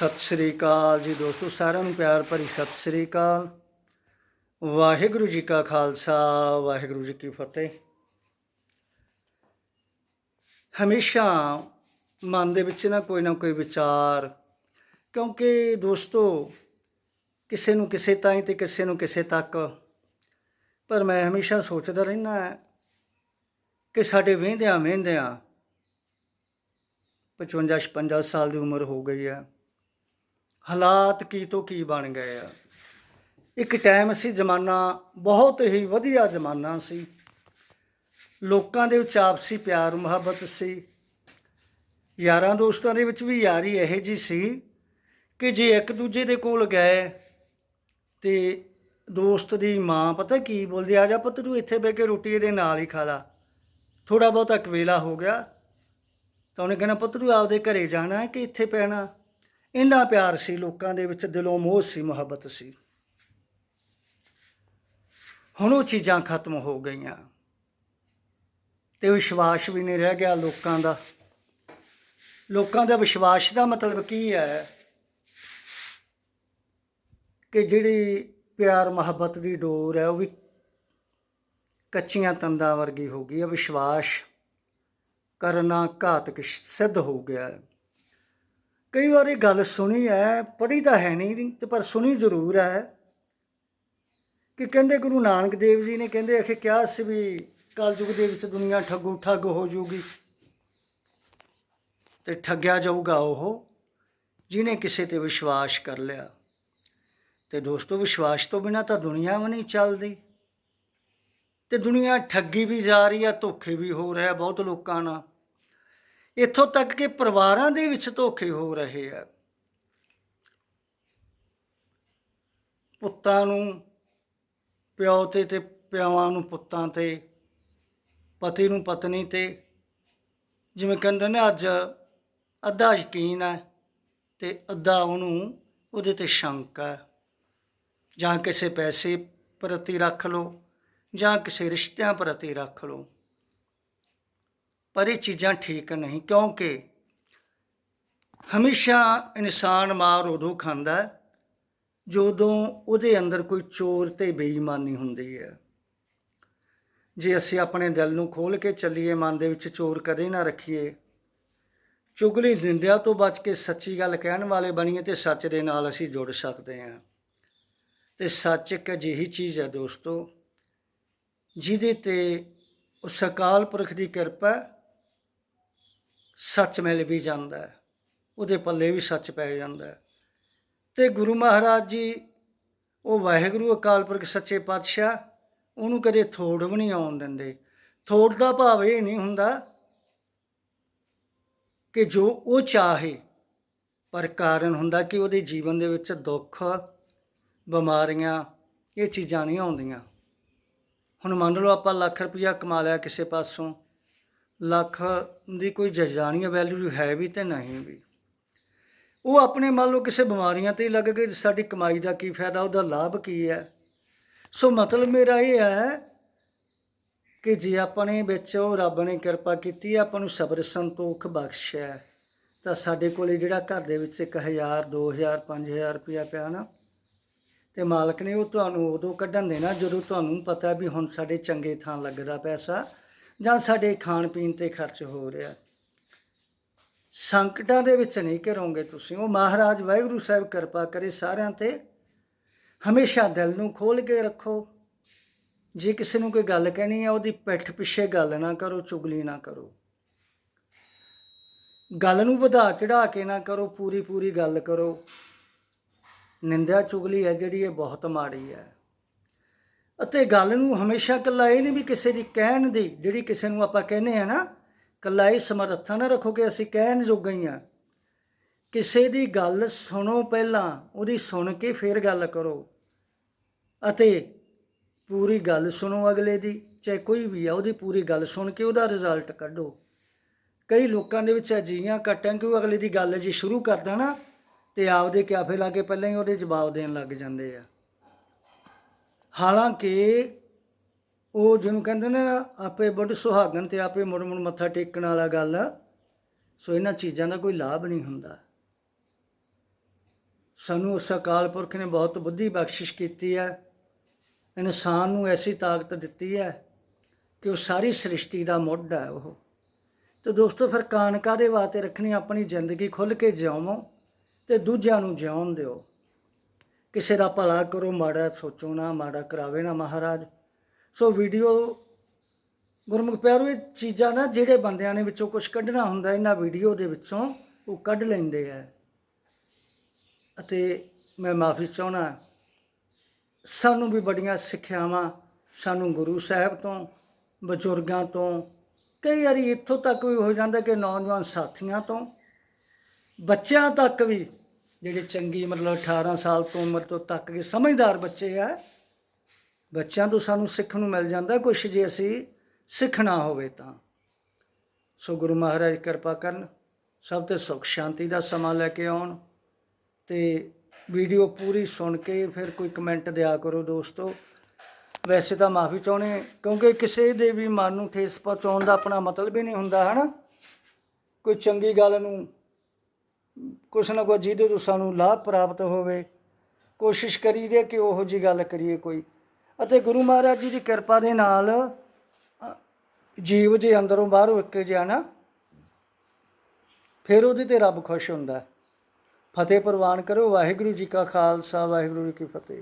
ਸਤਿ ਸ੍ਰੀ ਅਕਾਲ ਜੀ ਦੋਸਤੋ, ਸਾਰਿਆਂ ਨੂੰ ਪਿਆਰ ਭਰੀ ਸਤਿ ਸ੍ਰੀ ਅਕਾਲ। ਵਾਹਿਗੁਰੂ ਜੀ ਕਾ ਖਾਲਸਾ, ਵਾਹਿਗੁਰੂ ਜੀ ਕੀ ਫਤਿਹ। ਹਮੇਸ਼ਾ ਮਨ ਦੇ ਵਿੱਚ ਨਾ ਕੋਈ ਨਾ ਕੋਈ ਵਿਚਾਰ, ਕਿਉਂਕਿ ਦੋਸਤੋ, ਕਿਸੇ ਨੂੰ ਕਿਸੇ ਤਾਈਂ ਤੇ ਕਿਸੇ ਨੂੰ ਕਿਸੇ ਤੱਕ, ਪਰ ਮੈਂ ਹਮੇਸ਼ਾ ਸੋਚਦਾ ਰਹਿਣਾ ਕਿ ਸਾਡੇ ਵਹਿੰਦਿਆਂ ਵਹਿੰਦਿਆਂ 55 56 ਸਾਲ ਦੀ ਉਮਰ ਹੋ ਗਈ ਹੈ। ਹਾਲਾਤ ਕੀ ਤੋਂ ਕੀ ਬਣ ਗਏ ਆ? ਇੱਕ ਟਾਈਮ ਸੀ, ਜ਼ਮਾਨਾ ਬਹੁਤ ਹੀ ਵਧੀਆ ਜ਼ਮਾਨਾ ਸੀ। ਲੋਕਾਂ ਦੇ ਵਿੱਚ ਆਪਸੀ ਪਿਆਰ, ਮੁਹੱਬਤ ਸੀ। ਯਾਰਾਂ ਦੋਸਤਾਂ ਦੇ ਵਿੱਚ ਵੀ ਯਾਰੀ ਇਹੋ ਜੀ ਸੀ ਕਿ ਜੇ ਇੱਕ ਦੂਜੇ ਦੇ ਕੋਲ ਗਏ ਤੇ ਦੋਸਤ ਦੀ ਮਾਂ ਪਤਾ ਕੀ ਬੋਲਦੀ, ਆ ਜਾ ਪੁੱਤ, ਤੂੰ ਇੱਥੇ ਬਹਿ ਕੇ ਰੋਟੀ ਇਹਦੇ ਨਾਲ ਹੀ ਖਾ ਲਾ। ਥੋੜਾ ਬਹੁਤਾ ਕਵੇਲਾ ਹੋ ਗਿਆ ਤਾਂ ਉਹਨੇ ਕਹਿੰਦਾ ਪੁੱਤ, ਤੂੰ ਆਪਦੇ ਘਰੇ ਜਾਣਾ ਕਿ ਇੱਥੇ ਪੈਣਾ? ਇੰਨਾ ਪਿਆਰ ਸੀ ਲੋਕਾਂ ਦੇ ਵਿੱਚ, ਦਿਲੋਂ ਮੋਹ ਸੀ, ਮੁਹੱਬਤ ਸੀ। ਹੁਣ ਉਹ ਚੀਜ਼ਾਂ ਖਤਮ ਹੋ ਗਈਆਂ ਤੇ ਵਿਸ਼ਵਾਸ ਵੀ ਨਹੀਂ ਰਹਿ ਗਿਆ ਲੋਕਾਂ ਦਾ। ਲੋਕਾਂ ਦਾ ਵਿਸ਼ਵਾਸ ਦਾ ਮਤਲਬ ਕੀ ਹੈ ਕਿ ਜਿਹੜੀ ਪਿਆਰ, ਮੁਹੱਬਤ ਦੀ ਡੋਰ ਹੈ, ਉਹ ਵੀ ਕੱਚੀਆਂ ਤੰਦਾਂ ਵਰਗੀ ਹੋ ਗਈ ਹੈ। ਵਿਸ਼ਵਾਸ ਕਰਨਾ ਘਾਤਕ ਸਿੱਧ ਹੋ ਗਿਆ ਹੈ। ਕਈ ਵਾਰ ਇਹ ਗੱਲ ਸੁਣੀ ਹੈ ਪੜ੍ਹੀ ਤਾਂ ਹੈ ਨਹੀਂ ਤੇ ਪਰ ਸੁਣੀ ਜ਼ਰੂਰ ਹੈ ਕਿ ਕਹਿੰਦੇ ਗੁਰੂ ਨਾਨਕ ਦੇਵ ਜੀ ਨੇ ਕਹਿੰਦੇ ਅਖੇ ਕਿਹਾ ਸੀ ਵੀ ਕਲਯੁਗ ਦੇ ਵਿੱਚ ਦੁਨੀਆ ਠੱਗੂ ਠੱਗ ਹੋ ਜੂਗੀ। ਤੇ ਠੱਗਿਆ ਜਾਊਗਾ ਉਹ ਜਿਨੇ ਕਿਸੇ ਤੇ ਵਿਸ਼ਵਾਸ ਕਰ ਲਿਆ। ਤੇ ਦੋਸਤੋ, ਵਿਸ਼ਵਾਸ ਤੋਂ ਬਿਨਾ ਤਾਂ ਦੁਨੀਆ ਵੀ ਨਹੀਂ ਚੱਲਦੀ। ਤੇ ਦੁਨੀਆ ਠੱਗੀ ਵੀ ਜਾ ਰਹੀ ਆ ਧੋਖੇ ਵੀ ਹੋ ਰਿਹਾ ਬਹੁਤ ਲੋਕਾਂ ਨਾਲ। ਇੱਥੋਂ ਤੱਕ ਕਿ ਪਰਿਵਾਰਾਂ ਦੇ ਵਿੱਚ ਧੋਖੇ ਹੋ ਰਹੇ ਆ। ਪੁੱਤਾਂ ਨੂੰ, ਪਿਓ ਤੇ ਤੇ ਪਿਆਵਾਂ ਨੂੰ ਪੁੱਤਾਂ ਤੇ, ਪਤੀ ਨੂੰ ਪਤਨੀ ਤੇ, ਜਿਵੇਂ ਕਹਿੰਦੇ ਨੇ ਅੱਜ ਅੱਧਾ ਯਕੀਨ ਹੈ ਤੇ ਅੱਧਾ ਉਹਨੂੰ ਉਹਦੇ ਤੇ ਸ਼ੰਕਾ ਹੈ। ਜਾਂ ਕਿਸੇ ਪੈਸੇ ਪ੍ਰਤੀ ਰੱਖ ਲਓ ਜਾਂ ਕਿਸੇ ਰਿਸ਼ਤਿਆਂ ਪ੍ਰਤੀ ਰੱਖ ਲਓ। ਪਰ ਇਹ ਚੀਜ਼ਾਂ ਠੀਕ ਨਹੀਂ, ਕਿਉਂਕਿ ਹਮੇਸ਼ਾ ਇਨਸਾਨ ਮਾਰ ਉਦੋਂ ਖਾਂਦਾ ਜਦੋਂ ਉਹਦੇ ਅੰਦਰ ਕੋਈ ਚੋਰ ਤੇ ਬੇਈਮਾਨੀ ਹੁੰਦੀ ਹੈ। ਜੇ ਅਸੀਂ ਆਪਣੇ ਦਿਲ ਨੂੰ ਖੋਲ ਕੇ ਚੱਲੀਏ, ਮਨ ਦੇ ਵਿੱਚ ਚੋਰ ਕਦੇ ਨਾ ਰੱਖੀਏ, ਚੁਗਲੀ ਨਿੰਦਿਆ ਤੋਂ ਬਚ ਕੇ ਸੱਚੀ ਗੱਲ ਕਹਿਣ ਵਾਲੇ ਬਣੀਏ ਤੇ ਸੱਚ ਦੇ ਨਾਲ ਅਸੀਂ ਜੁੜ ਸਕਦੇ ਹਾਂ। ਤੇ ਸੱਚ ਇੱਕ ਅਜਿਹੀ ਚੀਜ਼ ਹੈ ਦੋਸਤੋ, ਜਿਹਦੇ ਤੇ ਉਸ ਅਕਾਲ ਪੁਰਖ ਦੀ ਕਿਰਪਾ ਸੱਚ ਮਿਲ ਵੀ ਜਾਂਦਾ ਹੈ, ਉਹਦੇ ਪੱਲੇ ਵੀ ਸੱਚ ਪੈ ਜਾਂਦਾ ਹੈ। ਤੇ ਗੁਰੂ ਮਹਾਰਾਜ ਜੀ, ਉਹ ਵਾਹਿਗੁਰੂ ਅਕਾਲ ਪੁਰਖ ਸੱਚੇ ਪਾਤਸ਼ਾਹ, ਉਹਨੂੰ ਕਦੇ ਥੋੜ ਵੀ ਨਹੀਂ ਆਉਣ ਦਿੰਦੇ। ਥੋੜ ਦਾ ਭਾਵ ਇਹ ਨਹੀਂ ਹੁੰਦਾ ਕਿ ਜੋ ਉਹ ਚਾਹੇ, ਪਰ ਕਾਰਨ ਹੁੰਦਾ ਕਿ ਉਹਦੇ ਜੀਵਨ ਦੇ ਵਿੱਚ ਦੁੱਖ, ਬਿਮਾਰੀਆਂ, ਇਹ ਚੀਜ਼ਾਂ ਨਹੀਂ ਆਉਂਦੀਆਂ। ਹੁਣ ਮੰਨ ਲਓ ਆਪਾਂ ਲੱਖ ਰੁਪਇਆ ਕਮਾ ਲਿਆ ਕਿਸੇ ਪਾਸੋਂ ਲੱਖ ਦੀ ਕੋਈ ਜਜਾਨੀ ਵੈਲਿਊ ਹੈ ਵੀ ਤੇ ਨਹੀਂ ਵੀ। ਉਹ ਆਪਣੇ ਮੰਨ ਲਓ ਕਿਸੇ ਬਿਮਾਰੀਆਂ ਤੇ ਹੀ ਲੱਗ ਗਏ ਸਾਡੀ ਕਮਾਈ ਦਾ ਕੀ ਫਾਇਦਾ, ਉਹਦਾ ਲਾਭ ਕੀ ਹੈ? ਸੋ ਮਤਲਬ ਮੇਰਾ ਇਹ ਹੈ ਕਿ ਜੇ ਆਪਣੇ ਵਿੱਚ ਉਹ ਰੱਬ ਨੇ ਕਿਰਪਾ ਕੀਤੀ ਆਪਾਂ ਨੂੰ ਸਬਰ ਸੰਤੋਖ ਬਖਸ਼ਿਆ ਤਾਂ ਸਾਡੇ ਕੋਲੇ ਜਿਹੜਾ ਘਰ ਦੇ ਵਿੱਚ 1000 2000 5000 ਰੁਪਇਆ ਪਿਆ ਨਾ, ਤੇ ਮਾਲਕ ਨੇ ਉਹ ਤੁਹਾਨੂੰ ਉਦੋਂ ਕੱਢਣ ਦੇਣਾ ਜਦੋਂ ਤੁਹਾਨੂੰ ਪਤਾ ਵੀ ਹੁਣ ਸਾਡੇ ਚੰਗੇ ਥਾਂ ਲੱਗਦਾ ਪੈਸਾ ਜਾਂ ਸਾਡੇ ਖਾਣ ਪੀਣ ਤੇ ਖਰਚ ਹੋ ਰਿਹਾ। ਸੰਕਟਾਂ ਦੇ ਵਿੱਚ ਨਹੀਂ ਘਿਰੋਗੇ ਤੁਸੀਂ। ਉਹ ਮਹਾਰਾਜ ਵਾਹਿਗੁਰੂ ਸਾਹਿਬ ਕਿਰਪਾ ਕਰੇ ਸਾਰਿਆਂ ਤੇ। ਹਮੇਸ਼ਾ ਦਿਲ ਨੂੰ ਖੋਲ ਕੇ ਰੱਖੋ। ਜੇ ਕਿਸੇ ਨੂੰ ਕੋਈ ਗੱਲ ਕਹਿਣੀ ਹੈ ਉਹਦੀ ਪਿੱਠ ਪਿੱਛੇ ਗੱਲ ਨਾ ਕਰੋ, ਚੁਗਲੀ ਨਾ ਕਰੋ। ਗੱਲ ਨੂੰ ਵਧਾ ਚੜਾ ਕੇ ਨਾ ਕਰੋ, ਪੂਰੀ ਪੂਰੀ ਗੱਲ ਕਰੋ। ਨਿੰਦਿਆ ਚੁਗਲੀ ਹੈ ਜਿਹੜੀ ਇਹ ਬਹੁਤ ਮਾੜੀ ਹੈ। ਅਤੇ ਗੱਲ ਨੂੰ ਹਮੇਸ਼ਾ ਕੱਲਾ ਇਹ ਨਹੀਂ ਵੀ ਕਿਸੇ ਦੀ ਕਹਿਣ ਦੀ, ਜਿਹੜੀ ਕਿਸੇ ਨੂੰ ਆਪਾਂ ਕਹਿੰਦੇ ਆ ਨਾ ਕੱਲਾ ਇਹ ਸਮਰੱਥਾ ਨਾ ਰੱਖੋ ਕਿ ਅਸੀਂ ਕਹਿਣ ਜੋਗੇ ਹੀ ਆ ਕਿਸੇ ਦੀ ਗੱਲ ਸੁਣੋ ਪਹਿਲਾਂ, ਉਹਦੀ ਸੁਣ ਕੇ ਫਿਰ ਗੱਲ ਕਰੋ। ਅਤੇ ਪੂਰੀ ਗੱਲ ਸੁਣੋ ਅਗਲੇ ਦੀ, ਚਾਹੇ ਕੋਈ ਵੀ ਆ, ਉਹਦੀ ਪੂਰੀ ਗੱਲ ਸੁਣ ਕੇ ਉਹਦਾ ਰਿਜ਼ਲਟ ਕੱਢੋ। ਕਈ ਲੋਕਾਂ ਦੇ ਵਿੱਚ ਅਜਿਹੀਆਂ ਕੱਟਾਂ ਕਿ ਉਹ ਅਗਲੇ ਦੀ ਗੱਲ ਜੇ ਸ਼ੁਰੂ ਕਰਦਾ ਨਾ, ਤੇ ਆਪਦੇ ਕਿਆਫੇ ਲਾ ਕੇ ਪਹਿਲਾਂ ਹੀ ਉਹਦੇ ਜਵਾਬ ਦੇਣ ਲੱਗ ਜਾਂਦੇ ਆ। ਹਾਲਾਂਕਿ ਉਹ ਜਿਹਨੂੰ ਕਹਿੰਦੇ ਨੇ ਨਾ, ਆਪੇ ਬੁੱਢ ਸੁਹਾਗਣ ਤੇ ਆਪੇ ਮੁੜ ਮੁੜ ਮੱਥਾ ਟੇਕਣ ਵਾਲਾ ਗੱਲ ਆ। ਸੋ ਇਹਨਾਂ ਚੀਜ਼ਾਂ ਦਾ ਕੋਈ ਲਾਭ ਨਹੀਂ ਹੁੰਦਾ। ਸਾਨੂੰ ਉਸ ਅਕਾਲ ਪੁਰਖ ਨੇ ਬਹੁਤ ਬੁੱਧੀ ਬਖਸ਼ਿਸ਼ ਕੀਤੀ ਹੈ। ਇਨਸਾਨ ਨੂੰ ਐਸੀ ਤਾਕਤ ਦਿੱਤੀ ਹੈ ਕਿ ਉਹ ਸਾਰੀ ਸ੍ਰਿਸ਼ਟੀ ਦਾ ਮੁੱਢ ਹੈ ਉਹ। ਤੇ ਦੋਸਤੋ ਫਿਰ ਕਾਨ ਦੇ ਵਾਸਤੇ ਰੱਖਣੀ? ਆਪਣੀ ਜ਼ਿੰਦਗੀ ਖੁੱਲ੍ਹ ਕੇ ਜਿਉਵੋ ਤੇ ਦੂਜਿਆਂ ਨੂੰ ਜਿਉਣ ਦਿਓ। ਕਿਸੇ ਦਾ ਭਲਾ ਕਰੋ, ਮਾੜਾ ਸੋਚੋ ਨਾ, ਮਾੜਾ ਕਰਾਵੇ ਨਾ ਮਹਾਰਾਜ। ਸੋ ਵੀਡੀਓ ਗੁਰਮੁਖ ਪਿਆਰੋ, ਇਹ ਚੀਜ਼ਾਂ ਨਾ ਜਿਹੜੇ ਬੰਦਿਆਂ ਨੇ ਵਿੱਚੋਂ ਕੁਝ ਕੱਢਣਾ ਹੁੰਦਾ, ਇਹਨਾਂ ਵੀਡੀਓ ਦੇ ਵਿੱਚੋਂ ਉਹ ਕੱਢ ਲੈਂਦੇ ਆ। ਅਤੇ ਮੈਂ ਮਾਫੀ ਚਾਹਣਾ ਸਾਨੂੰ ਵੀ ਬੜੀਆਂ ਸਿੱਖਿਆਵਾਂ ਸਾਨੂੰ ਗੁਰੂ ਸਾਹਿਬ ਤੋਂ, ਬਜ਼ੁਰਗਾਂ ਤੋਂ, ਕਈ ਵਾਰੀ ਇੱਥੋਂ ਤੱਕ ਵੀ ਹੋ ਜਾਂਦਾ ਕਿ ਨੌਜਵਾਨ ਸਾਥੀਆਂ ਤੋਂ, ਬੱਚਿਆਂ ਤੱਕ ਵੀ ਜਿਹੜੇ ਚੰਗੀ ਮਤਲਬ 18 ਸਾਲ ਤੋਂ ਉਮਰ ਤੋਂ ਤੱਕ ਦੇ ਸਮਝਦਾਰ ਬੱਚੇ ਆ, ਬੱਚਿਆਂ ਤੋਂ ਸਾਨੂੰ ਸਿੱਖਣ ਨੂੰ ਮਿਲ ਜਾਂਦਾ ਕੁਛ ਜੇ ਅਸੀਂ ਸਿੱਖਣਾ ਹੋਵੇ ਤਾਂ। ਸੋ ਗੁਰੂ ਮਹਾਰਾਜ ਕਿਰਪਾ ਕਰਨ, ਸਭ ਤੇ ਸੁਖ ਸ਼ਾਂਤੀ ਦਾ ਸਮਾਂ ਲੈ ਕੇ ਆਉਣ ਤੇ ਵੀਡੀਓ ਪੂਰੀ ਸੁਣ ਕੇ ਫਿਰ ਕੋਈ ਕਮੈਂਟ ਦਿਆ ਕਰੋ ਦੋਸਤੋ। ਵੈਸੇ ਤਾਂ ਮਾਫੀ ਚਾਹੁੰਦੇ ਕਿਉਂਕਿ ਕਿਸੇ ਦੇ ਵੀ ਮਨ ਨੂੰ ਠੇਸ ਪਹੁੰਚਾਉਣ ਦਾ ਆਪਣਾ ਮਤਲਬ ਹੀ ਨਹੀਂ ਹੁੰਦਾ, ਹਨਾ? ਕੋਈ ਚੰਗੀ ਗੱਲ ਨੂੰ ਕੁਛ ਨਾ ਕੋਈ ਜਿਹਦੇ ਤੋਂ ਸਾਨੂੰ ਲਾਭ ਪ੍ਰਾਪਤ ਹੋਵੇ, ਕੋਸ਼ਿਸ਼ ਕਰੀਦੇ ਕਿ ਉਹੋ ਜੀ ਗੱਲ ਕਰੀਏ ਕੋਈ। ਅਤੇ ਗੁਰੂ ਮਹਾਰਾਜ ਜੀ ਦੀ ਕਿਰਪਾ ਦੇ ਨਾਲ ਜੀਵ ਜੇ ਅੰਦਰੋਂ ਬਾਹਰੋਂ ਇੱਕ ਜਿਹਾ ਨਾ, ਫਿਰ ਉਹਦੇ ਤੇ ਰੱਬ ਖੁਸ਼ ਹੁੰਦਾ। ਫਤਿਹ ਪ੍ਰਵਾਨ ਕਰੋ, ਵਾਹਿਗੁਰੂ ਜੀ ਕਾ ਖਾਲਸਾ, ਵਾਹਿਗੁਰੂ ਜੀ ਕੀ ਫਤਿਹ।